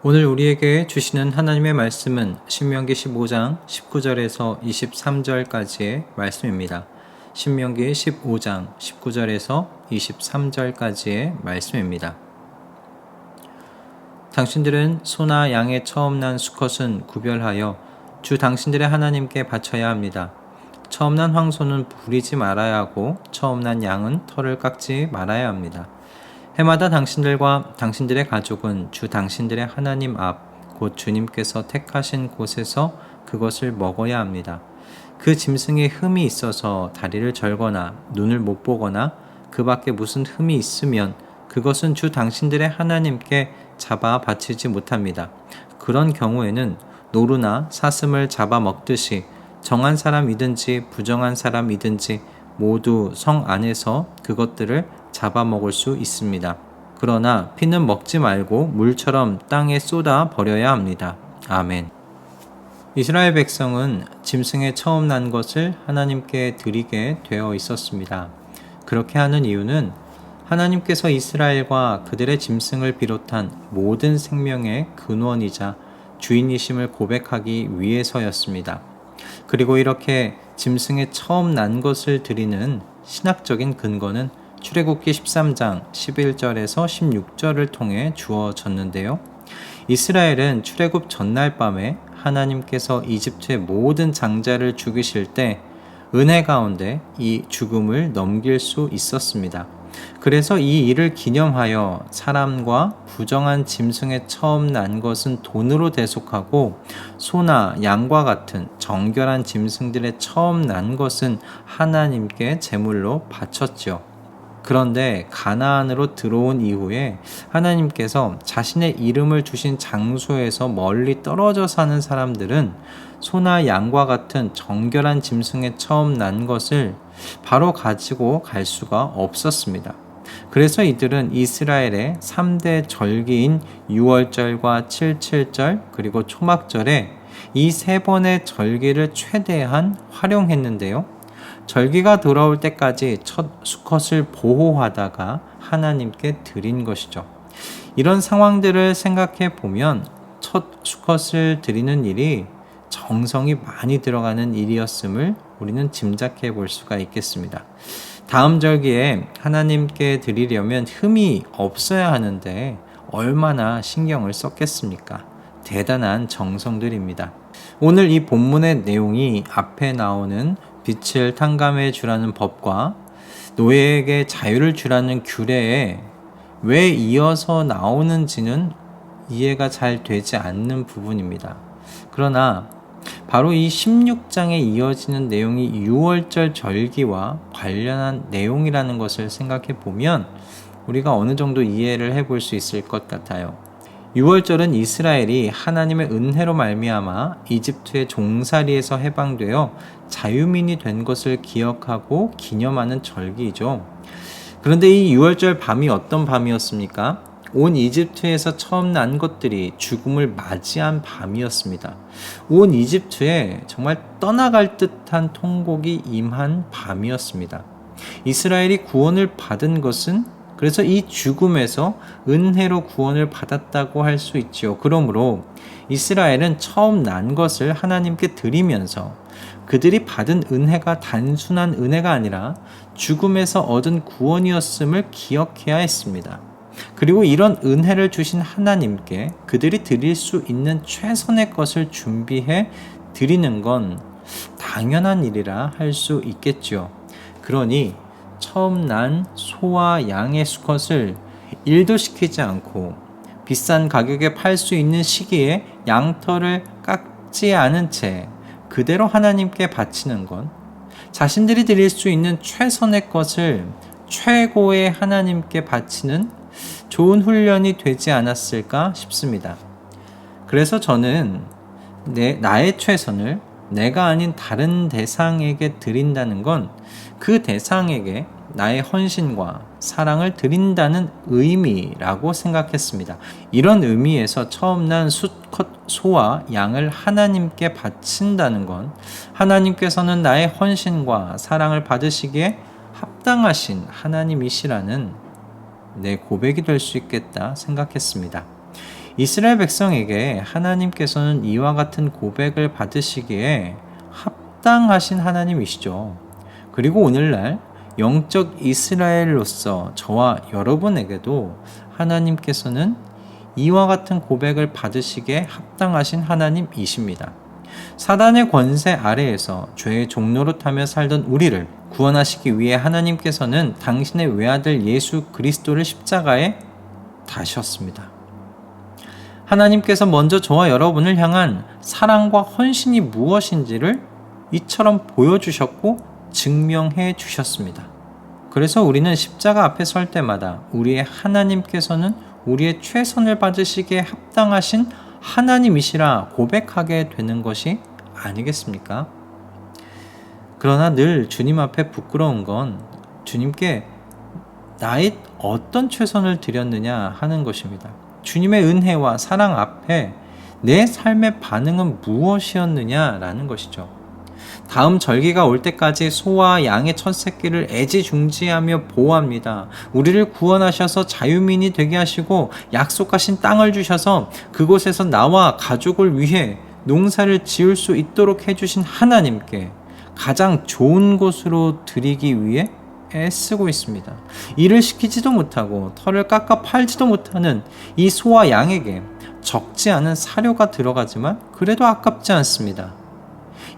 오늘 우리에게 주시는 하나님의 말씀은 신명기 15장 19절에서 23절까지의 말씀입니다. 신명기 15장 19절에서 23절까지의 말씀입니다. 당신들은 소나 양의 처음 난 수컷은 구별하여 주 당신들의 하나님께 바쳐야 합니다. 처음 난 황소는 부리지 말아야 하고 처음 난 양은 털을 깎지 말아야 합니다. 해마다 당신들과 당신들의 가족은 주 당신들의 하나님 앞, 곧 주님께서 택하신 곳에서 그것을 먹어야 합니다. 그 짐승에 흠이 있어서 다리를 절거나 눈을 못 보거나 그 밖에 무슨 흠이 있으면 그것은 주 당신들의 하나님께 잡아 바치지 못합니다. 그런 경우에는 노루나 사슴을 잡아 먹듯이 정한 사람이든지 부정한 사람이든지 모두 성 안에서 그것들을 잡아먹을 수 있습니다. 그러나 피는 먹지 말고 물처럼 땅에 쏟아 버려야 합니다. 아멘. 이스라엘 백성은 짐승에 처음 난 것을 하나님께 드리게 되어 있었습니다. 그렇게 하는 이유는 하나님께서 이스라엘과 그들의 짐승을 비롯한 모든 생명의 근원이자 주인이심을 고백하기 위해서였습니다. 그리고 이렇게 짐승에 처음 난 것을 드리는 신학적인 근거는 출애굽기 13장 11절에서 16절을 통해 주어졌는데요. 이스라엘은 출애굽 전날 밤에 하나님께서 이집트의 모든 장자를 죽이실 때 은혜 가운데 이 죽음을 넘길 수 있었습니다. 그래서 이 일을 기념하여 사람과 부정한 짐승에 처음 난 것은 돈으로 대속하고 소나 양과 같은 정결한 짐승들의 처음 난 것은 하나님께 제물로 바쳤죠. 그런데 가나안으로 들어온 이후에 하나님께서 자신의 이름을 주신 장소에서 멀리 떨어져 사는 사람들은 소나 양과 같은 정결한 짐승에 처음 난 것을 바로 가지고 갈 수가 없었습니다. 그래서 이들은 이스라엘의 3대 절기인 6월절과 77절 그리고 초막절에 이 세 번의 절기를 최대한 활용했는데요. 절기가 돌아올 때까지 첫 수컷을 보호하다가 하나님께 드린 것이죠. 이런 상황들을 생각해 보면 첫 수컷을 드리는 일이 정성이 많이 들어가는 일이었음을 우리는 짐작해 볼 수가 있겠습니다. 다음 절기에 하나님께 드리려면 흠이 없어야 하는데 얼마나 신경을 썼겠습니까? 대단한 정성들입니다. 오늘 이 본문의 내용이 앞에 나오는 빛을 탕감해 주라는 법과 노예에게 자유를 주라는 규례에 왜 이어서 나오는지는 이해가 잘 되지 않는 부분입니다. 그러나 바로 이 16장에 이어지는 내용이 6월절 절기와 관련한 내용이라는 것을 생각해 보면 우리가 어느 정도 이해를 해볼 수 있을 것 같아요. 6월절은 이스라엘이 하나님의 은혜로 말미암아 이집트의 종살이에서 해방되어 자유민이 된 것을 기억하고 기념하는 절기이죠. 그런데 이 6월절 밤이 어떤 밤이었습니까? 온 이집트에서 처음 난 것들이 죽음을 맞이한 밤이었습니다. 온 이집트에 정말 떠나갈 듯한 통곡이 임한 밤이었습니다. 이스라엘이 구원을 받은 것은 그래서 이 죽음에서 은혜로 구원을 받았다고 할 수 있지요. 그러므로 이스라엘은 처음 난 것을 하나님께 드리면서 그들이 받은 은혜가 단순한 은혜가 아니라 죽음에서 얻은 구원이었음을 기억해야 했습니다. 그리고 이런 은혜를 주신 하나님께 그들이 드릴 수 있는 최선의 것을 준비해 드리는 건 당연한 일이라 할 수 있겠죠. 그러니 처음 난 소와 양의 수컷을 일도 시키지 않고 비싼 가격에 팔 수 있는 시기에 양털을 깎지 않은 채 그대로 하나님께 바치는 건 자신들이 드릴 수 있는 최선의 것을 최고의 하나님께 바치는 좋은 훈련이 되지 않았을까 싶습니다. 그래서 저는 내, 나의 최선을 내가 아닌 다른 대상에게 드린다는 건 그 대상에게 나의 헌신과 사랑을 드린다는 의미라고 생각했습니다. 이런 의미에서 처음 난 수컷 소와 양을 하나님께 바친다는 건 하나님께서는 나의 헌신과 사랑을 받으시기에 합당하신 하나님이시라는 내 고백이 될 수 있겠다 생각했습니다. 이스라엘 백성에게 하나님께서는 이와 같은 고백을 받으시기에 합당하신 하나님이시죠. 그리고 오늘날 영적 이스라엘로서 저와 여러분에게도 하나님께서는 이와 같은 고백을 받으시기에 합당하신 하나님이십니다. 사단의 권세 아래에서 죄의 타며 살던 우리를 구원하시기 위해 하나님께서는 당신의 외아들 예수 그리스도를 십자가에 다셨습니다. 하나님께서 먼저 저와 여러분을 향한 사랑과 헌신이 무엇인지를 이처럼 보여주셨고 증명해 주셨습니다. 그래서 우리는 십자가 앞에 설 때마다 우리의 하나님께서는 우리의 최선을 받으시기에 합당하신 하나님이시라 고백하게 되는 것이 아니겠습니까? 그러나 늘 주님 앞에 부끄러운 건 주님께 나의 어떤 최선을 드렸느냐 하는 것입니다. 주님의 은혜와 사랑 앞에 내 삶의 반응은 무엇이었느냐라는 것이죠. 다음 절기가 올 때까지 소와 양의 첫 새끼를 애지중지하며 보호합니다. 우리를 구원하셔서 자유민이 되게 하시고 약속하신 땅을 주셔서 그곳에서 나와 가족을 위해 농사를 지을 수 있도록 해주신 하나님께 가장 좋은 곳으로 드리기 위해 애쓰고 있습니다. 일을 시키지도 못하고 털을 깎아 팔지도 못하는 이 소와 양에게 적지 않은 사료가 들어가지만 그래도 아깝지 않습니다.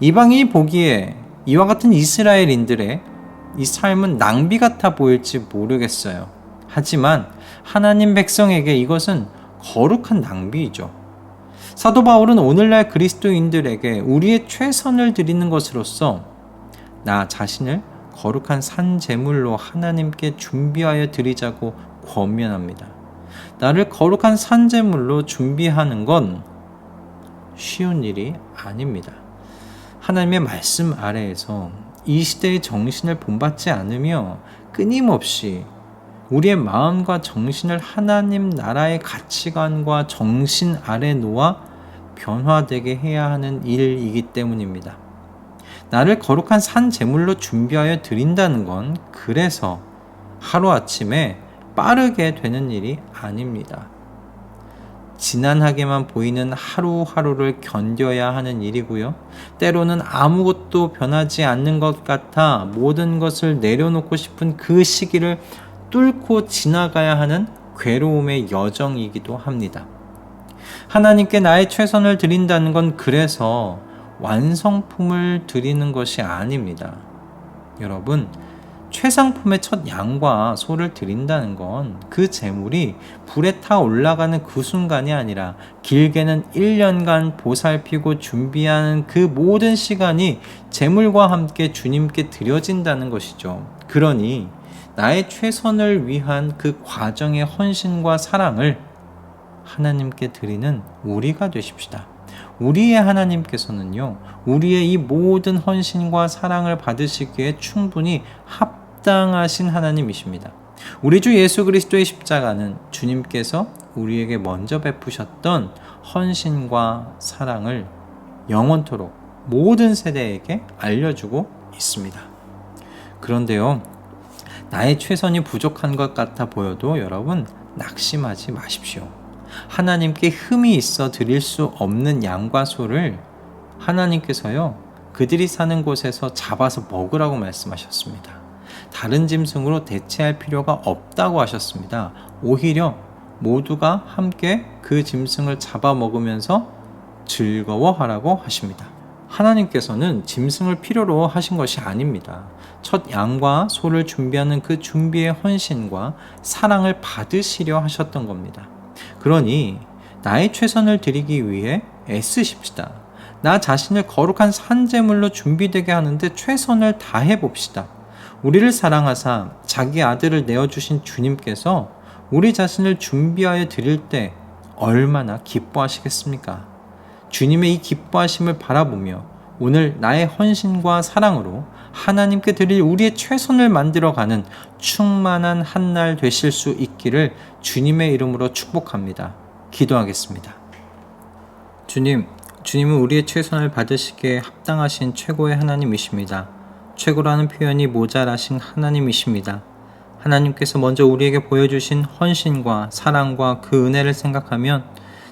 이방인이 보기에 이와 같은 이스라엘인들의 이 삶은 낭비 같아 보일지 모르겠어요. 하지만 하나님 백성에게 이것은 거룩한 낭비이죠. 사도 바울은 오늘날 그리스도인들에게 우리의 최선을 드리는 것으로서 나 자신을 거룩한 산 제물로 하나님께 준비하여 드리자고 권면합니다. 나를 거룩한 산 제물로 준비하는 건 쉬운 일이 아닙니다. 하나님의 말씀 아래에서 이 시대의 정신을 본받지 않으며 끊임없이 우리의 마음과 정신을 하나님 나라의 가치관과 정신 아래 놓아 변화되게 해야 하는 일이기 때문입니다. 나를 거룩한 산 제물로 준비하여 드린다는 건 그래서 하루아침에 빠르게 되는 일이 아닙니다. 지난하게만 보이는 하루하루를 견뎌야 하는 일이고요. 때로는 아무것도 변하지 않는 것 같아 모든 것을 내려놓고 싶은 그 시기를 뚫고 지나가야 하는 괴로움의 여정이기도 합니다. 하나님께 나의 최선을 드린다는 건 그래서 완성품을 드리는 것이 아닙니다. 여러분, 최상품의 첫 양과 소를 드린다는 건 그 재물이 불에 타 올라가는 그 순간이 아니라 길게는 1년간 보살피고 준비하는 그 모든 시간이 재물과 함께 주님께 드려진다는 것이죠. 그러니 나의 최선을 위한 그 과정의 헌신과 사랑을 하나님께 드리는 우리가 되십시다. 우리의 하나님께서는요, 우리의 이 모든 헌신과 사랑을 받으시기에 충분히 합 합당하신 하나님이십니다. 우리 주 예수 그리스도의 십자가는 주님께서 우리에게 먼저 베푸셨던 헌신과 사랑을 영원토록 모든 세대에게 알려주고 있습니다. 그런데요, 나의 최선이 부족한 것 같아 보여도 여러분 낙심하지 마십시오. 하나님께 흠이 있어 드릴 수 없는 양과 소를 하나님께서요, 그들이 사는 곳에서 잡아서 먹으라고 말씀하셨습니다. 다른 짐승으로 대체할 필요가 없다고 하셨습니다. 오히려 모두가 함께 그 짐승을 잡아 먹으면서 즐거워하라고 하십니다. 하나님께서는 짐승을 필요로 하신 것이 아닙니다. 첫 양과 소를 준비하는 그 준비의 헌신과 사랑을 받으시려 하셨던 겁니다. 그러니 나의 최선을 드리기 위해 애쓰십시다. 나 자신을 거룩한 산재물로 준비되게 하는데 최선을 다해 봅시다. 우리를 사랑하사 자기 아들을 내어주신 주님께서 우리 자신을 준비하여 드릴 때 얼마나 기뻐하시겠습니까? 주님의 이 기뻐하심을 바라보며 오늘 나의 헌신과 사랑으로 하나님께 드릴 우리의 최선을 만들어가는 충만한 한 날 되실 수 있기를 주님의 이름으로 축복합니다. 기도하겠습니다. 주님, 주님은 우리의 최선을 받으시기에 합당하신 최고의 하나님이십니다. 최고라는 표현이 모자라신 하나님이십니다. 하나님께서 먼저 우리에게 보여주신 헌신과 사랑과 그 은혜를 생각하면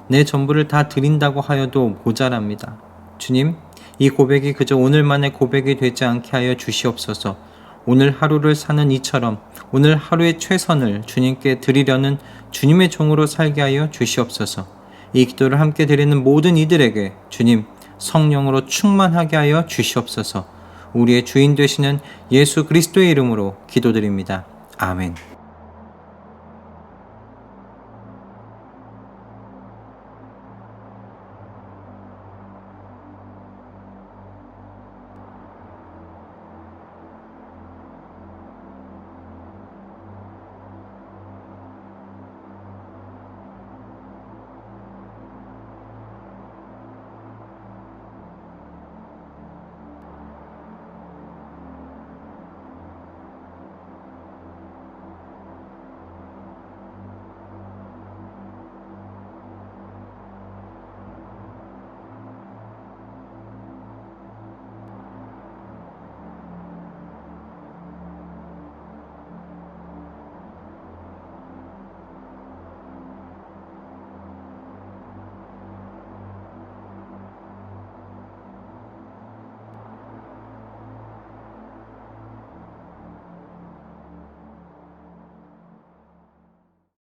내 전부를 다 드린다고 하여도 모자랍니다. 주님, 이 고백이 그저 오늘만의 고백이 되지 않게 하여 주시옵소서. 오늘 하루를 사는 이처럼 오늘 하루의 최선을 주님께 드리려는 주님의 종으로 살게 하여 주시옵소서. 이 기도를 함께 드리는 모든 이들에게 주님 성령으로 충만하게 하여 주시옵소서. 우리의 주인 되시는 예수 그리스도의 이름으로 기도드립니다. 아멘.